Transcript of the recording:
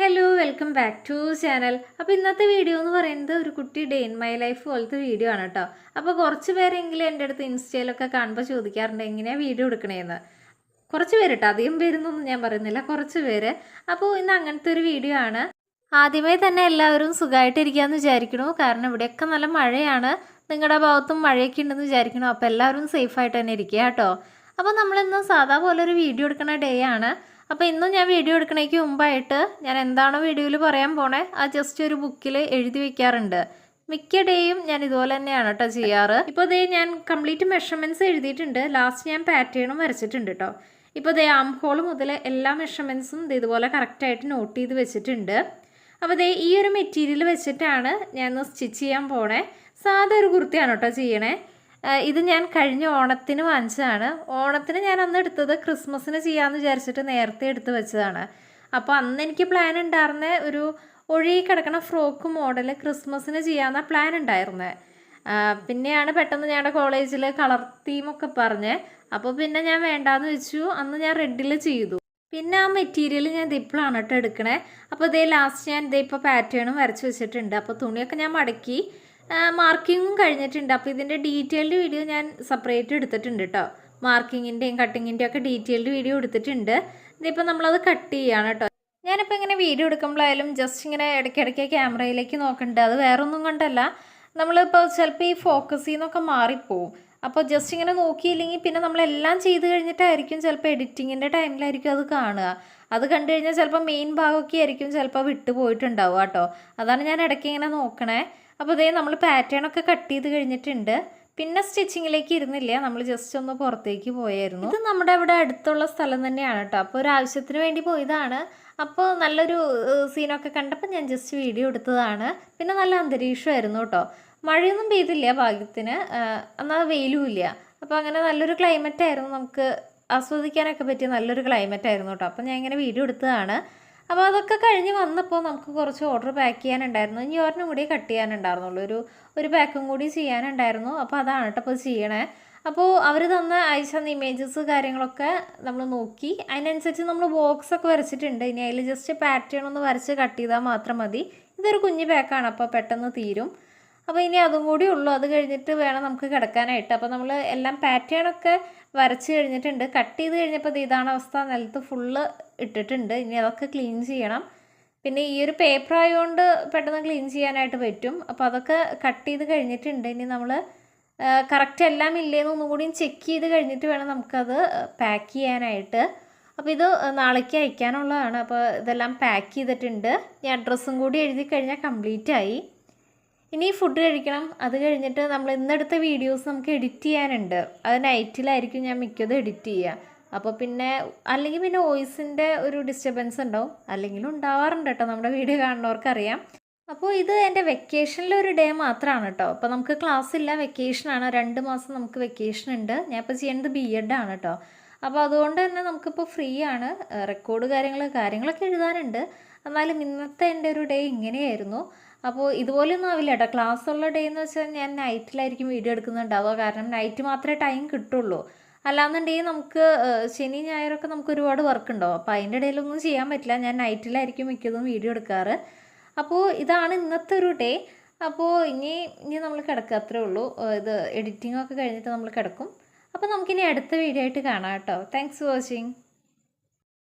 Hello welcome back to channel അപ്പോൾ ഇന്നത്തെ video എന്ന് പറയുന്നത് ഒരു കുട്ടി ഡേ ഇൻ മൈ ലൈഫ് പോലത്തെ വീഡിയോ ആണ് കേട്ടോ അപ്പോൾ കുറച്ച് പേരെങ്കിലും എന്റെ അടുത്ത് ഇൻസ്റ്റയിലൊക്കെ കാണുമ്പോൾ ചോദിക്കാറുണ്ട് എങ്ങനെയാണ് വീഡിയോ എടുക്കണേന്ന്? കുറച്ച് പേര് കേട്ടോ അധികം പേരൊന്നും ഞാൻ പറയുന്നില്ല കുറച്ച് പേര്. അപ്പോൾ ഇന്ന് അങ്ങനത്തെ ഒരു വീഡിയോ ആണ്. ആദ്യമേ തന്നെ എല്ലാവരും സുഖമായിട്ടിരിക്കാമെന്ന് വിചാരിക്കണു കാരണം ഇവിടെയൊക്കെ നല്ല മഴയാണ്. നിങ്ങളുടെ ഭാഗത്തും മഴയൊക്കെ ഉണ്ടെന്ന് വിചാരിക്കണു അപ്പോൾ എല്ലാവരും സേഫായിട്ട് തന്നെ ഇരിക്കുക കേട്ടോ അപ്പോൾ നമ്മളിന്ന് സാധാ പോലെ ഒരു വീഡിയോ എടുക്കുന്ന ഡേ ആണ്. അപ്പോൾ ഇന്നും ഞാൻ വീഡിയോ എടുക്കണേക്ക് മുമ്പായിട്ട് ഞാൻ എന്താണോ വീഡിയോയിൽ പറയാൻ പോണേ ആ ജസ്റ്റ് ഒരു ബുക്കിൽ എഴുതി വെക്കാറുണ്ട്. മിക്ക ഡേയും ഞാൻ ഇതുപോലെ തന്നെയാണ് കേട്ടോ ചെയ്യാറ്. ഇപ്പോൾ ദേ ഞാൻ കംപ്ലീറ്റ് മെഷർമെന്റ്സ് എഴുതിയിട്ടുണ്ട്. ലാസ്റ്റ് ഞാൻ പാറ്റേണും വരച്ചിട്ടുണ്ട് കേട്ടോ ഇപ്പോൾ ദേ ആം ഹോൾ മുതൽ എല്ലാ മെഷർമെന്റ്സും ഇതുപോലെ കറക്റ്റായിട്ട് നോട്ട് ചെയ്ത് വെച്ചിട്ടുണ്ട്. അപ്പോൾ ദേ ഈ ഒരു മെറ്റീരിയൽ വെച്ചിട്ടാണ് ഞാൻ സ്റ്റിച്ച് ചെയ്യാൻ പോണേ. സാധാ ഒരു കുർത്തിയാണ് കേട്ടോ ചെയ്യണേ. ഇത് ഞാൻ കഴിഞ്ഞ ഓണത്തിന് വാങ്ങിച്ചതാണ്. ഓണത്തിന് ഞാൻ അന്ന് എടുത്തത് ക്രിസ്മസിന് ചെയ്യാമെന്ന് വിചാരിച്ചിട്ട് നേരത്തെ എടുത്ത് വെച്ചതാണ്. അപ്പോൾ അന്ന് എനിക്ക് പ്ലാൻ ഉണ്ടായിരുന്ന ഒരു ഒഴുകി കിടക്കണ ഫ്രോക്ക് മോഡൽ ക്രിസ്മസിന് ചെയ്യാമെന്ന പ്ലാൻ ഉണ്ടായിരുന്നത് പിന്നെയാണ് പെട്ടെന്ന് ഞങ്ങളുടെ കോളേജിൽ കളർ തീമൊക്കെ പറഞ്ഞ്. അപ്പോൾ പിന്നെ ഞാൻ വേണ്ടാന്ന് വെച്ചു. അന്ന് ഞാൻ റെഡിൽ ചെയ്തു. പിന്നെ ആ മെറ്റീരിയൽ ഞാൻ ഇപ്പോഴാണ് കേട്ടോ എടുക്കണേ. അപ്പോൾ ഇതേ ലാസ്റ്റ് ഞാൻ ഇതേ ഇപ്പോൾ പാറ്റേണും വരച്ച് വെച്ചിട്ടുണ്ട്. അപ്പോൾ തുണിയൊക്കെ ഞാൻ മടക്കി. മാർക്കിങ്ങും കഴിഞ്ഞിട്ടുണ്ട്. അപ്പോൾ ഇതിന്റെ ഡീറ്റെയിൽഡ് വീഡിയോ ഞാൻ സെപ്പറേറ്റ് എടുത്തിട്ടുണ്ട് കേട്ടോ മാർക്കിങ്ങിന്റെയും കട്ടിങ്ങിന്റെയും ഒക്കെ ഡീറ്റെയിൽഡ് വീഡിയോ എടുത്തിട്ടുണ്ട്. ഇതിപ്പോൾ നമ്മളത് കട്ട് ചെയ്യുകയാണ് കേട്ടോ ഞാനിപ്പോൾ ഇങ്ങനെ വീഡിയോ എടുക്കുമ്പോഴായാലും ജസ്റ്റ് ഇങ്ങനെ ഇടയ്ക്കിടയ്ക്ക് ക്യാമറയിലേക്ക് നോക്കണ്ട. അത് വേറെ ഒന്നും കൊണ്ടല്ല. നമ്മളിപ്പോൾ ചിലപ്പോൾ ഈ ഫോക്കസിൽ നിന്നൊക്കെ മാറിപ്പോവും. അപ്പോൾ ജസ്റ്റ് ഇങ്ങനെ നോക്കിയില്ലെങ്കിൽ പിന്നെ നമ്മളെല്ലാം ചെയ്ത് കഴിഞ്ഞിട്ടായിരിക്കും ചിലപ്പോൾ എഡിറ്റിങ്ങിന്റെ ടൈമിലായിരിക്കും അത് കാണുക. അത് കണ്ടു കഴിഞ്ഞാൽ ചിലപ്പോൾ മെയിൻ ഭാഗമൊക്കെ ആയിരിക്കും ചിലപ്പോൾ വിട്ടു പോയിട്ടുണ്ടാവുക കേട്ടോ അതാണ് ഞാൻ ഇടയ്ക്ക് ഇങ്ങനെ നോക്കണേ. അപ്പോൾ ഇതേ നമ്മൾ പാറ്റേൺ ഒക്കെ കട്ട് ചെയ്ത് കഴിഞ്ഞിട്ടുണ്ട്. പിന്നെ സ്റ്റിച്ചിങ്ങിലേക്ക് ഇരുന്നില്ല. നമ്മൾ ജസ്റ്റ് ഒന്ന് പുറത്തേക്ക് പോയായിരുന്നു. ഇത് നമ്മുടെ ഇവിടെ അടുത്തുള്ള സ്ഥലം തന്നെയാണ് കേട്ടോ അപ്പോൾ ഒരു ആവശ്യത്തിന് വേണ്ടി പോയതാണ്. അപ്പോൾ നല്ലൊരു സീനൊക്കെ കണ്ടപ്പോൾ ഞാൻ ജസ്റ്റ് വീഡിയോ എടുത്തതാണ്. പിന്നെ നല്ല അന്തരീക്ഷമായിരുന്നു കേട്ടോ മഴയൊന്നും പെയ്തില്ല ഭാഗ്യത്തിന്. എന്നാൽ വെയിലും ഇല്ല. അപ്പോൾ അങ്ങനെ നല്ലൊരു ക്ലൈമറ്റ് ആയിരുന്നു. നമുക്ക് ആസ്വദിക്കാനൊക്കെ പറ്റിയ നല്ലൊരു ക്ലൈമറ്റ് ആയിരുന്നു കേട്ടോ അപ്പോൾ ഞാൻ ഇങ്ങനെ വീഡിയോ എടുത്തതാണ്. അപ്പോൾ അതൊക്കെ കഴിഞ്ഞ് വന്നപ്പോൾ നമുക്ക് കുറച്ച് ഓർഡർ പാക്ക് ചെയ്യാനുണ്ടായിരുന്നു. ഇനി ഒരെണ്ണം കൂടി കട്ട് ചെയ്യാനുണ്ടായിരുന്നുള്ളൂ. ഒരു ഒരു പാക്കും കൂടി ചെയ്യാനുണ്ടായിരുന്നു. അപ്പോൾ അതാണ് കേട്ടോ അപ്പോൾ ചെയ്യണേ. അപ്പോൾ അവർ തന്ന അയച്ചു തന്ന ഇമേജസ് കാര്യങ്ങളൊക്കെ നമ്മൾ നോക്കി. അതിനനുസരിച്ച് നമ്മൾ ബോക്സ് ഒക്കെ വരച്ചിട്ടുണ്ട്. ഇനി അതിൽ ജസ്റ്റ് പാറ്റേൺ ഒന്ന് വരച്ച് കട്ട് ചെയ്താൽ മാത്രം മതി. ഇതൊരു കുഞ്ഞു പാക്കാണ്. അപ്പോൾ പെട്ടെന്ന് തീരും. അപ്പോൾ ഇനി അതും കൂടി ഉള്ളൂ. അത് കഴിഞ്ഞിട്ട് വേണം നമുക്ക് കിടക്കാനായിട്ട്. അപ്പോൾ നമ്മൾ എല്ലാം പാറ്റേൺ ഒക്കെ വരച്ച് കഴിഞ്ഞിട്ടുണ്ട്. കട്ട് ചെയ്ത് കഴിഞ്ഞപ്പോൾ ഇതാണ് അവസ്ഥ. നിലത്ത് ഫുള്ള് ഇട്ടിട്ടുണ്ട്. ഇനി അതൊക്കെ ക്ലീൻ ചെയ്യണം. പിന്നെ ഈ ഒരു പേപ്പർ ആയതുകൊണ്ട് പെട്ടെന്ന് ക്ലീൻ ചെയ്യാനായിട്ട് പറ്റും. അപ്പോൾ അതൊക്കെ കട്ട് ചെയ്ത് കഴിഞ്ഞിട്ടുണ്ട്. ഇനി നമ്മൾ കറക്റ്റ് എല്ലാം ഇല്ലേന്ന് ഒന്നുകൂടിയും ചെക്ക് ചെയ്ത് കഴിഞ്ഞിട്ട് വേണം നമുക്കത് പാക്ക് ചെയ്യാനായിട്ട്. അപ്പോൾ ഇത് നാളേക്ക് അയക്കാനുള്ളതാണ്. അപ്പോൾ ഇതെല്ലാം പാക്ക് ചെയ്തിട്ടുണ്ട്. ഞാൻ അഡ്രസ്സും കൂടി എഴുതി കഴിഞ്ഞാൽ കംപ്ലീറ്റ് ആയി. ഇനി ഫുഡ് കഴിക്കണം. അത് കഴിഞ്ഞിട്ട് നമ്മൾ ഇന്നെടുത്ത വീഡിയോസ് നമുക്ക് എഡിറ്റ് ചെയ്യാനുണ്ട്. അത് നൈറ്റിലായിരിക്കും ഞാൻ മിക്കതും എഡിറ്റ് ചെയ്യുക. അപ്പോൾ പിന്നെ അല്ലെങ്കിൽ പിന്നെ വോയിസിന്റെ ഒരു ഡിസ്റ്റർബൻസ് ഉണ്ടാവും. അല്ലെങ്കിലും ഉണ്ടാവാറുണ്ട് കേട്ടോ. നമ്മുടെ വീഡിയോ കാണുന്നവർക്കറിയാം. അപ്പോൾ ഇത് എന്റെ വെക്കേഷനിലെ ഒരു ഡേ മാത്രമാണ് കേട്ടോ. അപ്പോൾ നമുക്ക് ക്ലാസ് ഇല്ല. വെക്കേഷനാണ് രണ്ട് മാസം നമുക്ക് വെക്കേഷൻ ഉണ്ട്. ഞാൻ ഇപ്പോൾ ചെയ്യുന്നത് ബി എഡ് ആണ് കേട്ടോ. അപ്പോൾ അതുകൊണ്ട് തന്നെ നമുക്കിപ്പോൾ ഫ്രീ ആണ്. റെക്കോർഡ് കാര്യങ്ങൾ കാര്യങ്ങളൊക്കെ എഴുതാനുണ്ട്. എന്നാലും ഇന്നത്തെ എന്റെ ഒരു ഡേ ഇങ്ങനെയായിരുന്നു. അപ്പോൾ ഇതുപോലെയൊന്നും ആവില്ല കേട്ടോ ക്ലാസ് ഉള്ള ഡേ എന്ന് വെച്ചാൽ ഞാൻ നൈറ്റിലായിരിക്കും വീഡിയോ എടുക്കുന്നുണ്ടാവുക. കാരണം നൈറ്റ് മാത്രമേ ടൈം കിട്ടുള്ളൂ. അല്ലാന്നുണ്ടെങ്കിൽ നമുക്ക് ശനി ഞായറൊക്കെ നമുക്ക് ഒരുപാട് വർക്ക് ഉണ്ടാവും. അപ്പോൾ അതിന്റെ ഇടയിലൊന്നും ചെയ്യാൻ പറ്റില്ല. ഞാൻ നൈറ്റിലായിരിക്കും മിക്കതും വീഡിയോ എടുക്കാറ്. അപ്പോൾ ഇതാണ് ഇന്നത്തെ ഒരു ഡേ അപ്പോൾ ഇനി ഇനി നമ്മൾ കിടക്കുക അത്രേ ഉള്ളൂ. ഇത് എഡിറ്റിംഗ് ഒക്കെ കഴിഞ്ഞിട്ട് നമ്മൾ കിടക്കും. അപ്പോൾ നമുക്കിനി അടുത്ത വീഡിയോ ആയിട്ട് കാണാം കേട്ടോ താങ്ക്സ് ഫോർ വാച്ചിങ്